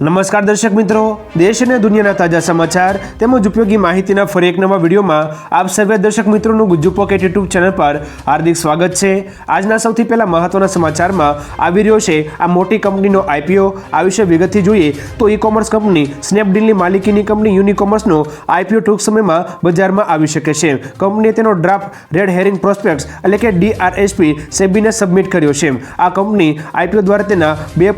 નમસ્કાર દર્શક મિત્રો, દેશ અને દુનિયાના તાજા સમાચાર તેમજ ઉપયોગી માહિતીના ફરી એક નવા વિડીયોમાં આપ સર્વે દર્શક મિત્રોનું ગુજ્જુ પોકેટ યુટ્યુબ ચેનલ પર હાર્દિક સ્વાગત છે. આજના સૌથી પહેલા મહત્વના સમાચારમાં આવી રહ્યો છે, આ મોટી કંપનીનો આઈપીઓ આ વિશે વિગતથી જોઈએ તો ઈ કોમર્સ કંપની સ્નેપડીલની માલિકીની કંપની યુનિકોમર્સનો આઈપીઓ ટૂંક સમયમાં બજારમાં આવી શકે છે. કંપનીએ તેનો ડ્રાફ્ટ રેડ હેરિંગ પ્રોસ્પેક્ટ્સ એટલે કે ડીઆરએસપી સેબીને સબમિટ કર્યો છે. આ કંપની આઈપીઓ દ્વારા તેના બે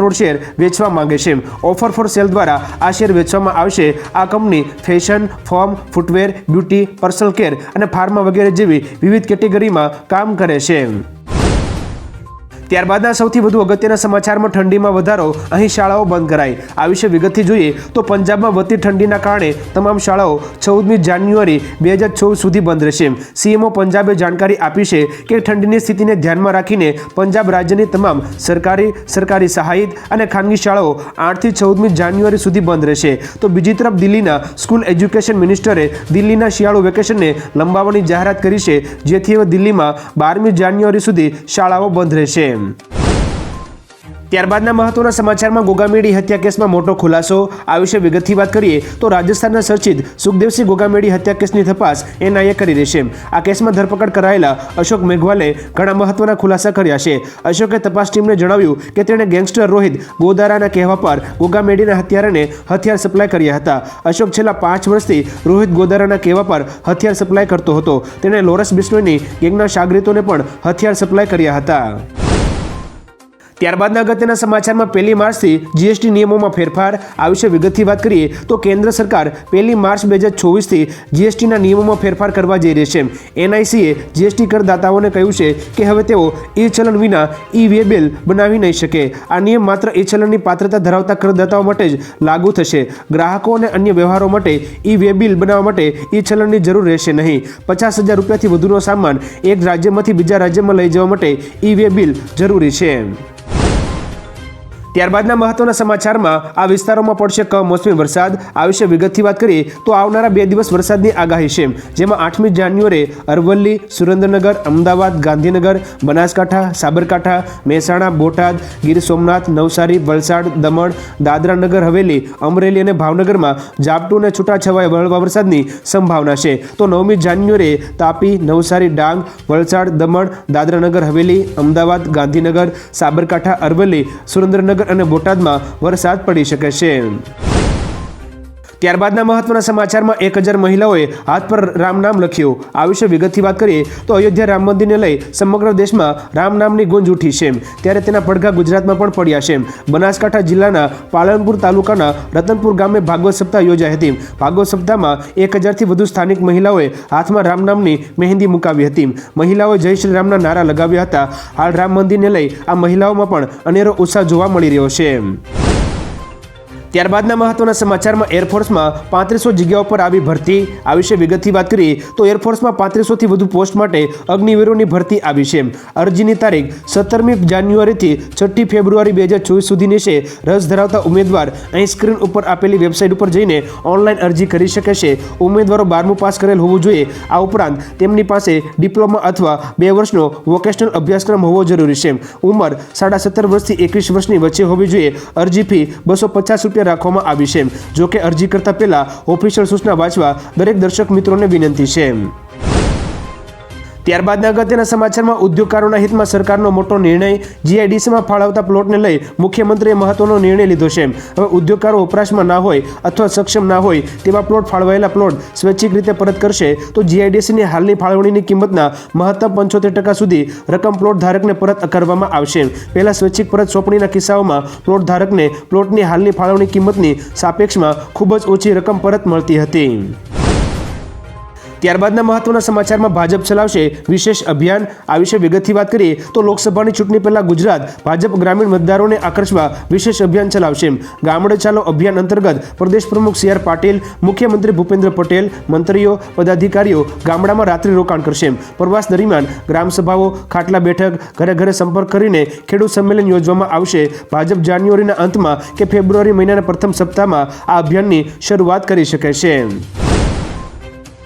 કરોડ શેર વેચવા માંગે છે. ઓફર ફોર સેલ દ્વારા આ શેર વેચવામાં આવશે. આ company fashion, form, footwear, beauty, personal care અને ફાર્મા વગેરે જેવી વિવિધ કેટેગરીમાં કામ કરે છે. ત્યારબાદના સૌથી વધુ અગત્યના સમાચારમાં ઠંડીમાં વધારો, અહીં શાળાઓ બંધ કરાઈ. આ વિશે વિગતથી જોઈએ તો પંજાબમાં વધતી ઠંડીના કારણે તમામ શાળાઓ ચૌદમી જાન્યુઆરી બે હજાર ચૌદ સુધી બંધ રહેશે. સીએમઓ પંજાબે જાણકારી આપી છે કે ઠંડીની સ્થિતિને ધ્યાનમાં રાખીને પંજાબ રાજ્યની તમામ સરકારી સરકારી સહાયિત અને ખાનગી શાળાઓ આઠથી ચૌદમી જાન્યુઆરી સુધી બંધ રહેશે. તો બીજી તરફ દિલ્હીના સ્કૂલ એજ્યુકેશન મિનિસ્ટરે દિલ્હીના શિયાળુ વેકેશનને લંબાવવાની જાહેરાત કરી છે, જેથી હવે દિલ્હીમાં બારમી જાન્યુઆરી સુધી શાળાઓ બંધ રહેશે. ત્યારબાદના મહત્વના સમાચારમાં ગોગામેડી હત્યા કેસમાં મોટો ખુલાસો. આ વિશે વિગતથી વાત કરીએ તો રાજસ્થાનના સર્ચિત સુખદેવસિંહ ગોગામેડી હત્યા કેસની તપાસ એનઆઈએ કરી રહેશે. આ કેસમાં ધરપકડ કરાયેલા અશોક મેઘવાલે ઘણા મહત્વના ખુલાસા કર્યા છે. અશોકે તપાસ ટીમને જણાવ્યું કે તેણે ગેંગસ્ટર રોહિત ગોદારાના કહેવા પર ગોગામેડીના હત્યારાને હથિયાર સપ્લાય કર્યા હતા. અશોક છેલ્લા પાંચ વર્ષથી રોહિત ગોદારાના કહેવા પર હથિયાર સપ્લાય કરતો હતો. તેણે લોરસ બિશ્નોઈની ગેંગના શાગરીતોને પણ હથિયાર સપ્લાય કર્યા હતા. ત્યારબાદના અગત્યના સમાચારમાં પહેલી માર્ચથી જીએસટી નિયમોમાં ફેરફાર, આ વિશે વિગતથી વાત કરીએ તો કેન્દ્ર સરકાર પહેલી માર્ચ બે હજાર ચોવીસથી જીએસટીના નિયમોમાં ફેરફાર કરવા જઈ રહી છે. એનઆઈસીએ જીએસટી કરદાતાઓને કહ્યું છે કે હવે તેઓ ઈ ચલણ વિના ઈ વે બિલ બનાવી નહીં શકે. આ નિયમ માત્ર ઈ ચલણની પાત્રતા ધરાવતા કરદાતાઓ માટે જ લાગુ થશે. ગ્રાહકો અને અન્ય વ્યવહારો માટે ઈ વે બિલ બનાવવા માટે ઈ ચલણની જરૂર રહેશે નહીં. પચાસ હજાર રૂપિયાથી વધુનો સામાન એક રાજ્યમાંથી બીજા રાજ્યમાં લઈ જવા માટે ઈ વે બિલ જરૂરી છે. ત્યારબાદના મહત્વના સમાચારમાં આ વિસ્તારોમાં પડશે કમોસમી વરસાદ. આ વિશે વિગતથી વાત કરીએ તો આવનારા બે દિવસ વરસાદની આગાહી છે. જેમાં આઠમી જાન્યુઆરીએ અરવલ્લી, સુરેન્દ્રનગર, અમદાવાદ, ગાંધીનગર, બનાસકાંઠા, સાબરકાંઠા, મહેસાણા, બોટાદ, ગીર સોમનાથ, નવસારી, વલસાડ, દમણ, દાદરા નગર, હવેલી, અમરેલી અને ભાવનગરમાં ઝાપટું અને છૂટાછવાયા વળવા વરસાદની સંભાવના છે. તો નવમી જાન્યુઆરીએ તાપી, નવસારી, ડાંગ, વલસાડ, દમણ દાદરાનગર હવેલી, અમદાવાદ, ગાંધીનગર, સાબરકાંઠા, અરવલ્લી, સુરેન્દ્રનગર અને બોટાદમાં વરસાદ પડી શકે છે. ત્યારબાદના મહત્વના સમાચારમાં એક હજાર મહિલાઓએ હાથ પર રામ નામ લખ્યું. આ વિશે વિગતથી વાત કરીએ તો અયોધ્યા રામ મંદિરને લઈ સમગ્ર દેશમાં રામ નામની ગુંજ ઉઠી છે. ત્યારે તેના પડઘા ગુજરાતમાં પણ પડ્યા છે. બનાસકાંઠા જિલ્લાના પાલનપુર તાલુકાના રતનપુર ગામે ભાગવત સપ્તાહ યોજાઈ હતી. ભાગવત સપ્તાહમાં એક હજારથી વધુ સ્થાનિક મહિલાઓએ હાથમાં રામ નામની મહેંદી મુકાવી હતી. મહિલાઓએ જય શ્રી રામના નારા લગાવ્યા હતા. હાલ રામ મંદિરને લઈ આ મહિલાઓમાં પણ અનેરો ઉત્સાહ જોવા મળી રહ્યો છે. ત્યારબાદના મહત્વના સમાચારમાં એરફોર્સમાં પાંત્રીસો જગ્યાઓ પર આવી ભરતી આ વિશે વિગતથી વાત કરીએ તો એરફોર્સમાં પાંત્રીસોથી વધુ પોસ્ટ માટે અગ્નિવીરોની ભરતી આવી છે. અરજીની તારીખ સત્તરમી જાન્યુઆરીથી છઠ્ઠી ફેબ્રુઆરી બે હજાર ચોવીસ સુધીની છે. રસ ધરાવતા ઉમેદવાર અહીં સ્ક્રીન ઉપર આપેલી વેબસાઇટ ઉપર જઈને ઓનલાઈન અરજી કરી શકે છે. ઉમેદવારો બારમું પાસ કરેલ હોવું જોઈએ. આ ઉપરાંત તેમની પાસે ડિપ્લોમા અથવા બે વર્ષનો વોકેશનલ અભ્યાસક્રમ હોવો જરૂરી છે. ઉંમર સાડા સત્તર વર્ષથી એકવીસ વર્ષની વચ્ચે હોવી જોઈએ. અરજી ફી બસો પચાસ રૂપિયા રાખવામાં આવી છે. જોકે અરજી કરતા પહેલા ઓફિશિયલ સૂચના વાંચવા દરેક દર્શક મિત્રોને વિનંતી છે. ત્યારબાદના અગત્યના સમાચારમાં ઉદ્યોગકારોના હિતમાં સરકારનો મોટો નિર્ણય જીઆઈડીસીમાં ફાળવતા પ્લોટને લઈ મુખ્યમંત્રીએ મહત્વનો નિર્ણય લીધો છે. હવે ઉદ્યોગકારો વપરાશમાં ના હોય અથવા સક્ષમ ના હોય તેવા પ્લોટ ફાળવાયેલા પ્લોટ સ્વૈચ્છિક રીતે પરત કરશે તો જીઆઈડીસીની હાલની ફાળવણીની કિંમતના મહત્તમ પંચોતેર ટકા સુધી રકમ પ્લોટ ધારકને પરત કરવામાં આવશે. પહેલાં સ્વૈચ્છિક પરત સોંપણીના કિસ્સાઓમાં પ્લોટ ધારકને પ્લોટની હાલની ફાળવણી કિંમતની સાપેક્ષમાં ખૂબ જ ઓછી રકમ પરત મળતી હતી. ત્યારબાદના મહત્વના સમાચારમાં ભાજપ ચલાવશે વિશેષ અભિયાન. આ વિશે વિગતથી વાત કરીએ તો લોકસભાની ચૂંટણી પહેલા ગુજરાત ભાજપ ગ્રામીણ મતદારોને આકર્ષવા વિશેષ અભિયાન ચલાવશે. ગામડે ચાલો અભિયાન અંતર્ગત પ્રદેશ પ્રમુખ સી આર પાટીલ, મુખ્યમંત્રી ભૂપેન્દ્ર પટેલ, મંત્રીઓ, પદાધિકારીઓ ગામડામાં રાત્રિ રોકાણ કરશે. પ્રવાસ દરમિયાન ગ્રામસભાઓ ખાટલા બેઠક, ઘરે ઘરે સંપર્ક કરીને ખેડૂત સંમેલન યોજવામાં આવશે. ભાજપ જાન્યુઆરીના અંતમાં કે ફેબ્રુઆરી મહિનાના પ્રથમ સપ્તાહમાં આ અભિયાનની શરૂઆત કરી શકે છે.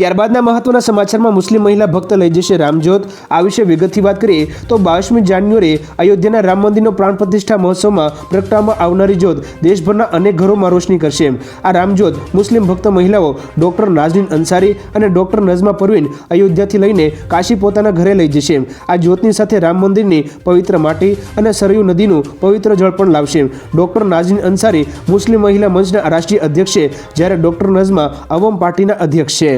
ત્યારબાદના મહત્વના સમાચારમાં મુસ્લિમ મહિલા ભક્ત લઈ જશે રામજોત. આ વિશે વિગતથી વાત કરીએ તો બાવીસમી જાન્યુઆરીએ અયોધ્યાના રામ મંદિરનો પ્રાણ પ્રતિષ્ઠા મહોત્સવમાં પ્રગટાવવામાં આવનારી જ્યોત દેશભરના અનેક ઘરોમાં રોશની કરશે. આ રામજ્યોત મુસ્લિમ ભક્ત મહિલાઓ ડોક્ટર નાઝરીન અંસારી અને ડોક્ટર નઝમા પરવીન અયોધ્યાથી લઈને કાશી પોતાના ઘરે લઈ જશે. આ જ્યોતની સાથે રામ મંદિરની પવિત્ર માટી અને સરયુ નદીનું પવિત્ર જળ પણ લાવશે. ડોક્ટર નાઝરીન અંસારી મુસ્લિમ મહિલા મંચના રાષ્ટ્રીય અધ્યક્ષ છે જ્યારે ડોક્ટર નઝમા અવમ પાર્ટીના અધ્યક્ષ છે.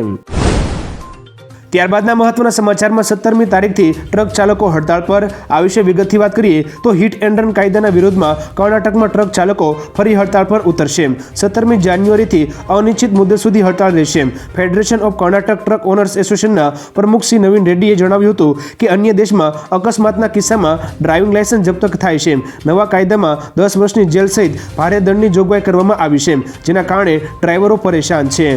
ત્યારબાદના મહત્વના સમાચારમાં સત્તરમી તારીખથી ટ્રક ચાલકો હડતાળ પર. આ વિશે વિગતથી વાત કરીએ તો હિટ એન્ડ રન કાયદાના વિરોધમાં કર્ણાટકમાં ટ્રક ચાલકો ફરી હડતાળ પર ઉતરશે. સત્તરમી જાન્યુઆરીથી અનિશ્ચિત મુદ્દે સુધી હડતાળ રહેશે. Federation of Karnataka truck owners એસોસિએશનના પ્રમુખ શ્રી નવીન રેડ્ડીએ જણાવ્યું હતું કે અન્ય દેશમાં અકસ્માતના કિસ્સામાં ડ્રાઇવિંગ લાયસન્સ જપ્ત થાય છે. નવા કાયદામાં દસ વર્ષની જેલ સહિત ભારે દંડની જોગવાઈ કરવામાં આવી છે, જેના કારણે ડ્રાઈવરો પરેશાન છે.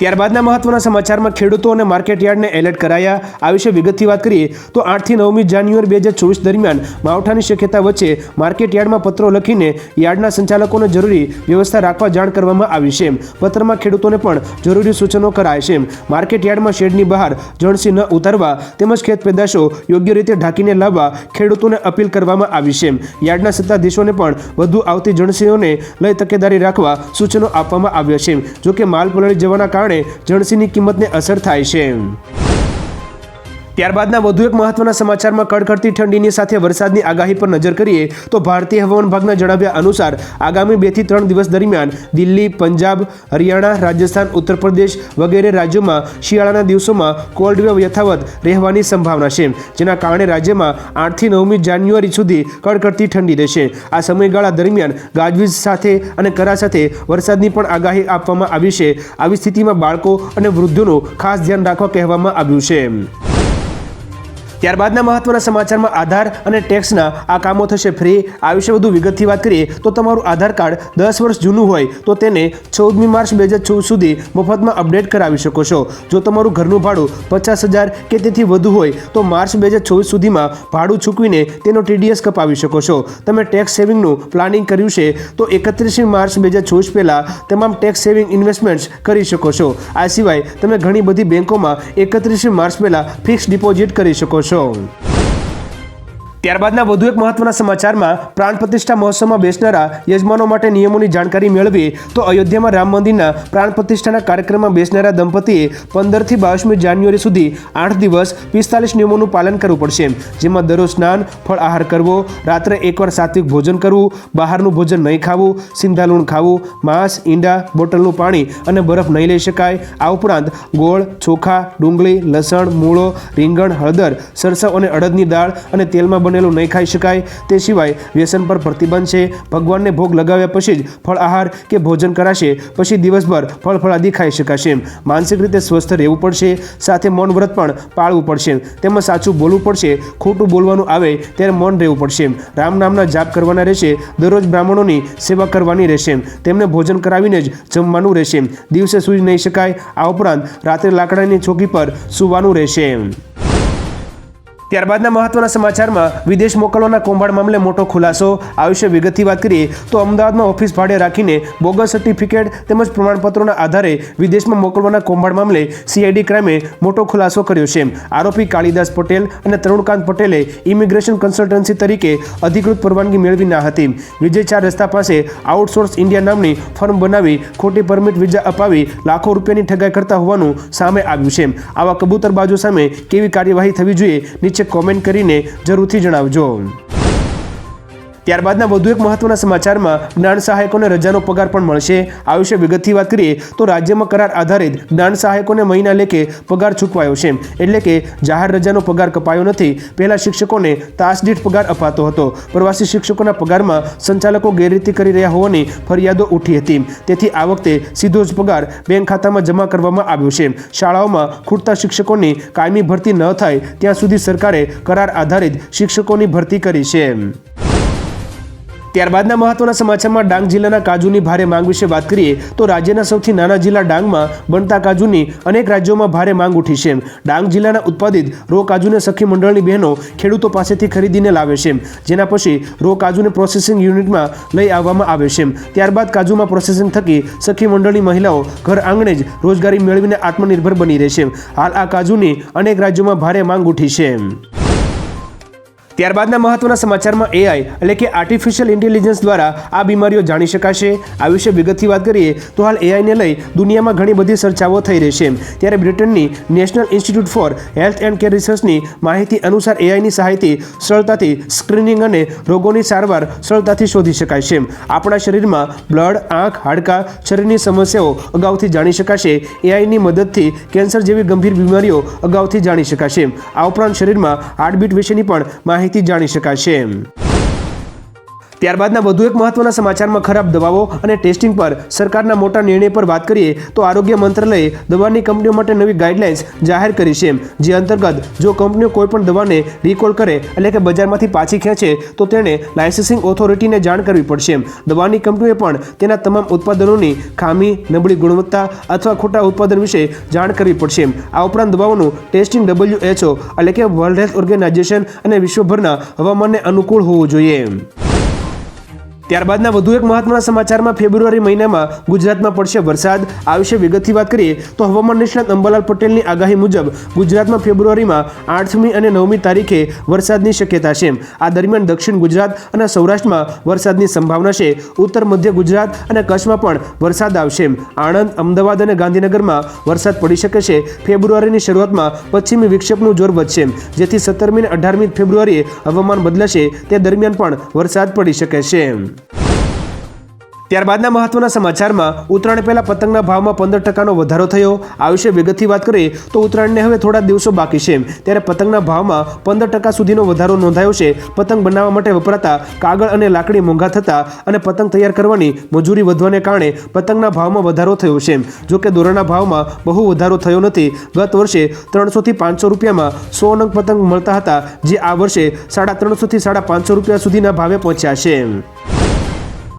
ત્યારબાદના મહત્વના સમાચારમાં ખેડૂતો અને માર્કેટયાર્ડને એલર્ટ કરાયા. આ વિશે વિગતથી વાત કરીએ તો આઠથી નવમી જાન્યુઆરી બે હજાર ચોવીસ દરમિયાન માવઠાની શક્યતા વચ્ચે માર્કેટયાર્ડમાં પત્રો લખીને યાર્ડના સંચાલકોને જરૂરી વ્યવસ્થા રાખવા જાણ કરવામાં આવી છે. પત્રમાં ખેડૂતોને પણ જરૂરી સૂચનો કરાય છે. માર્કેટયાર્ડમાં શેડની બહાર જણસી ન ઉતારવા તેમજ ખેત પેદાશો યોગ્ય રીતે ઢાંકીને લાવવા ખેડૂતોને અપીલ કરવામાં આવી છે. યાર્ડના સત્તાધીશોને પણ વધુ આવતી જણસીઓને લઈ તકેદારી રાખવા સૂચનો આપવામાં આવ્યા છે. જોકે માલ પલળી જવાના કારણે જણસીની કિંમતને અસર થાય છે. ત્યારબાદના વધુ એક મહત્વના સમાચારમાં કડકડતી ઠંડીની સાથે વરસાદની આગાહી પર નજર કરીએ તો ભારતીય હવામાન વિભાગના જણાવ્યા અનુસાર આગામી બેથી ત્રણ દિવસ દરમિયાન દિલ્હી, પંજાબ, હરિયાણા, રાજસ્થાન ઉત્તર પ્રદેશ વગેરે રાજ્યોમાં શિયાળાના દિવસોમાં કોલ્ડ વેવ યથાવત રહેવાની સંભાવના છે, જેના કારણે રાજ્યમાં આઠથી નવમી જાન્યુઆરી સુધી કડકડતી ઠંડી રહેશે. આ સમયગાળા દરમિયાન ગાજવીજ સાથે અને કરા સાથે વરસાદની પણ આગાહી આપવામાં આવી છે. આવી સ્થિતિમાં બાળકો અને વૃદ્ધોનું ખાસ ધ્યાન રાખવા કહેવામાં આવ્યું છે. ત્યારબાદના મહત્વના સમાચારમાં આધાર અને ટેક્સના આ કામો થશે ફ્રી. આ વિશે વધુ વિગતથી વાત કરીએ તો તમારું આધાર કાર્ડ દસ વર્ષ જૂનું હોય તો તેને ચૌદમી માર્ચ બે હજાર ચૌદ સુધી મફતમાં અપડેટ કરાવી શકો છો. જો તમારું ઘરનું ભાડું પચાસ હજાર કે તેથી વધુ હોય તો માર્ચ બે હજાર ચોવીસ સુધીમાં ભાડું ચૂકવીને તેનો ટીડીએસ કપાવી શકો છો. તમે ટેક્સ સેવિંગનું પ્લાનિંગ કર્યું છે તો એકત્રીસમી માર્ચ બે હજાર ચોવીસ પહેલાં તમામ ટેક્સ સેવિંગ ઇન્વેસ્ટમેન્ટ્સ કરી શકો છો. આ સિવાય તમે ઘણી બધી બેંકોમાં એકત્રીસમી માર્ચ પહેલાં ફિક્સ ડિપોઝિટ કરી શકો છો. show. ત્યારબાદના વધુ એક મહત્વના સમાચારમાં પ્રાણ પ્રતિષ્ઠા મહોત્સવમાં બેસનારા યજમાનો માટે નિયમોની જાણકારી મેળવી તો અયોધ્યામાં રામ મંદિરના પ્રાણ પ્રતિષ્ઠાના કાર્યક્રમમાં બેસનારા દંપતીએ પંદરથી બાવીસમી જાન્યુઆરી સુધી આઠ દિવસ પિસ્તાલીસ નિયમોનું પાલન કરવું પડશે. જેમાં દરરોજ સ્નાન, ફળ આહાર કરવો, રાત્રે એકવાર સાત્વિક ભોજન કરવું, બહારનું ભોજન નહીં ખાવું સિંધા લૂણ ખાવું, માંસ, ઈંડા, બોટલનું પાણી અને બરફ નહીં લઈ શકાય. આ ઉપરાંત ગોળ, ચોખા, ડુંગળી, લસણ, મૂળો, રીંગણ, હળદર, સરસવ અને અડદની દાળ અને તેલમાં બનેલું નહીં ખાઈ શકાય. તે સિવાય વ્યસન પર પ્રતિબંધ છે. ભગવાનને ભોગ લગાવ્યા પછી જ ફળ આહાર કે ભોજન કરાશે. પછી દિવસભર ફળ ફળાદી ખાઈ શકાશે. માનસિક રીતે સ્વસ્થ રહેવું પડશે. સાથે મૌન વ્રત પણ પાળવું પડશે. તેમજ સાચું બોલવું પડશે. ખોટું બોલવાનું આવે ત્યારે મૌન રહેવું પડશે. રામ નામના જાપ કરવાના રહેશે. દરરોજ બ્રાહ્મણોની સેવા કરવાની રહેશે. તેમને ભોજન કરાવીને જ જમવાનું રહેશે. દિવસે સૂઈ નહીં શકાય. આ ઉપરાંત રાત્રે લાકડાની ચોકી પર સૂવાનું રહેશે. ત્યારબાદના મહત્વના સમાચારમાં વિદેશ મોકલવાના કૌભાંડ મામલે મોટો ખુલાસો આ વિશે વિગતથી વાત કરીએ તો અમદાવાદમાં ઓફિસ ભાડે રાખીને બોગસ સર્ટિફિકેટ તેમજ પ્રમાણપત્રોના આધારે વિદેશમાં મોકલવાના કૌભાંડ મામલે સીઆઈડી ક્રાઇમે મોટો ખુલાસો કર્યો છે. આરોપી કાળીદાસ પટેલ અને તરુણકાંત પટેલે ઇમિગ્રેશન કન્સલ્ટન્સી તરીકે અધિકૃત પરવાનગી મેળવી ના હતી. વિજય ચાર રસ્તા પાસે આઉટસોર્સ ઇન્ડિયા નામની ફર્મ બનાવી ખોટી પરમિટ વિઝા અપાવી લાખો રૂપિયાની ઠગાઈ કરતા હોવાનું સામે આવ્યું છે. આવા કબૂતરબાજો સામે કેવી કાર્યવાહી થવી જોઈએ નીચે કોમેન્ટ કરીને જરૂરથી જણાવજો. ત્યારબાદના વધુ એક મહત્વના સમાચારમાં જ્ઞાન સહાયકોને રજાનો પગાર પણ મળશે. આ વિશે વિગતથી વાત કરીએ તો રાજ્યમાં કરાર આધારિત જ્ઞાન સહાયકોને મહિના લેખે પગાર ચૂકવાયો છે. એટલે કે જાહેર રજાનો પગાર કપાયો નથી. પહેલા શિક્ષકોને તાસદીઠ પગાર અપાતો હતો. પ્રવાસી શિક્ષકોના પગારમાં સંચાલકો ગેરરીતિ કરી રહ્યા હોવાની ફરિયાદો ઉઠી હતી. તેથી આ વખતે સીધો જ પગાર બેંક ખાતામાં જમા કરવામાં આવ્યો છે. શાળાઓમાં ખૂટતા શિક્ષકોની કાયમી ભરતી ન થાય, ત્યાં સુધી સરકારે કરાર આધારિત શિક્ષકોની ભરતી કરી છે. ત્યારબાદના મહત્વના સમાચારમાં ડાંગ જિલ્લાના કાજુની ભારે માંગ વિશે વાત કરીએ તો રાજ્યના સૌથી નાના જિલ્લા ડાંગમાં બનતા કાજુની અનેક રાજ્યોમાં ભારે માંગ ઉઠી છે. ડાંગ જિલ્લાના ઉત્પાદિત રો કાજુને સખી મંડળની બહેનો ખેડૂતો પાસેથી ખરીદીને લાવે છે. જેના પછી રો કાજુને પ્રોસેસિંગ યુનિટમાં લઈ આવવામાં આવે છે. ત્યારબાદ કાજુમાં પ્રોસેસિંગ થકી સખી મંડળની મહિલાઓ ઘર આંગણે જ રોજગારી મેળવીને આત્મનિર્ભર બની રહેશે હાલ આ કાજુની અનેક રાજ્યોમાં ભારે માંગ ઉઠી છે. ત્યારબાદના મહત્વના સમાચારમાં એઆઈ એટલે કે આર્ટિફિશિયલ ઇન્ટેલિજન્સ દ્વારા આ બીમારીઓ જાણી શકાશે. આ વિશે વિગતથી વાત કરીએ, તો હાલ એઆઈને લઈ દુનિયામાં ઘણી બધી ચર્ચાઓ થઈ રહી છે. ત્યારે બ્રિટનની national institute for health and care રિસર્ચની માહિતી અનુસાર એઆઈની સહાયથી સરળતાથી સ્ક્રીનિંગ અને રોગોની સારવાર સરળતાથી શોધી શકાય છે. આપણા શરીરમાં બ્લડ, આંખ, હાડકાં, શરીરની સમસ્યાઓ અગાઉથી જાણી શકાશે. એઆઈની મદદથી કેન્સર જેવી ગંભીર બીમારીઓ અગાઉથી જાણી શકાશે. આ ઉપરાંત શરીરમાં હાર્ટબીટ વિશેની પણ માહિતી જાણી શકાશે ત્યારબાદના વધુ એક મહત્વના સમાચારમાં ખરાબ દવાઓ અને ટેસ્ટિંગ પર સરકારના મોટા નિર્ણય પર વાત કરીએ તો આરોગ્ય મંત્રાલયે દવાની કંપનીઓ માટે નવી ગાઈડલાઇન્સ જાહેર કરી છે. જે અંતર્ગત જો કંપનીઓ કોઈપણ દવાને રિકોલ કરે એટલે કે બજારમાંથી પાછી ખેંચે તો તેણે લાયસન્સિંગ ઓથોરિટીને જાણ કરવી પડશે. દવાની કંપનીઓએ પણ તેના તમામ ઉત્પાદનોની ખામી, નબળી ગુણવત્તા અથવા ખોટા ઉત્પાદન વિશે જાણ કરવી પડશે. આ ઉપરાંત દવાઓનું ટેસ્ટિંગ ડબલ્યુએચઓ એટલે કે વર્લ્ડ હેલ્થ ઓર્ગેનાઇઝેશન અને વિશ્વભરના હવામાનને અનુકૂળ હોવું જોઈએ. ત્યારબાદના વધુ એક મહત્વના સમાચારમાં ફેબ્રુઆરી મહિનામાં ગુજરાતમાં પડશે વરસાદ. આ વિશે વિગતથી વાત કરીએ તો હવામાન નિષ્ણાત અંબાલાલ પટેલની આગાહી મુજબ ગુજરાતમાં ફેબ્રુઆરીમાં આઠમી અને નવમી તારીખે વરસાદની શક્યતા છે. આ દરમિયાન દક્ષિણ ગુજરાત અને સૌરાષ્ટ્રમાં વરસાદની સંભાવના છે. ઉત્તર મધ્ય ગુજરાત અને કચ્છમાં પણ વરસાદ આવશે. આણંદ, અમદાવાદ અને ગાંધીનગરમાં વરસાદ પડી શકે છે. ફેબ્રુઆરીની શરૂઆતમાં પશ્ચિમી વિક્ષેપનું જોર વધશે. જેથી સત્તરમી અને અઢારમી ફેબ્રુઆરીએ હવામાન બદલાશે. તે દરમિયાન પણ વરસાદ પડી શકે છે. ત્યારબાદના મહત્વના સમાચારમાં, ઉત્તરાયણ પહેલા પતંગના ભાવમાં પંદર ટકાનો વધારો થયો. આ વિશે વિગતથી વાત કરીએ, તો ઉત્તરાયણને હવે થોડા દિવસો બાકી છે. ત્યારે પતંગના ભાવમાં પંદર ટકા સુધીનો વધારો નોંધાયો છે. પતંગ બનાવવા માટે વપરાતા કાગળ અને લાકડી મોંઘા થતા અને પતંગ તૈયાર કરવાની મજૂરી વધવાને કારણે પતંગના ભાવમાં વધારો થયો છે. જો કે દોરાના ભાવમાં બહુ વધારો થયો નથી. ગત વર્ષે ત્રણસોથી પાંચસો રૂપિયામાં સો નંગ પતંગ મળતા હતા, જે આ વર્ષે સાડા ત્રણસોથી સાડા પાંચસો રૂપિયા સુધીના ભાવે પહોંચ્યા છે.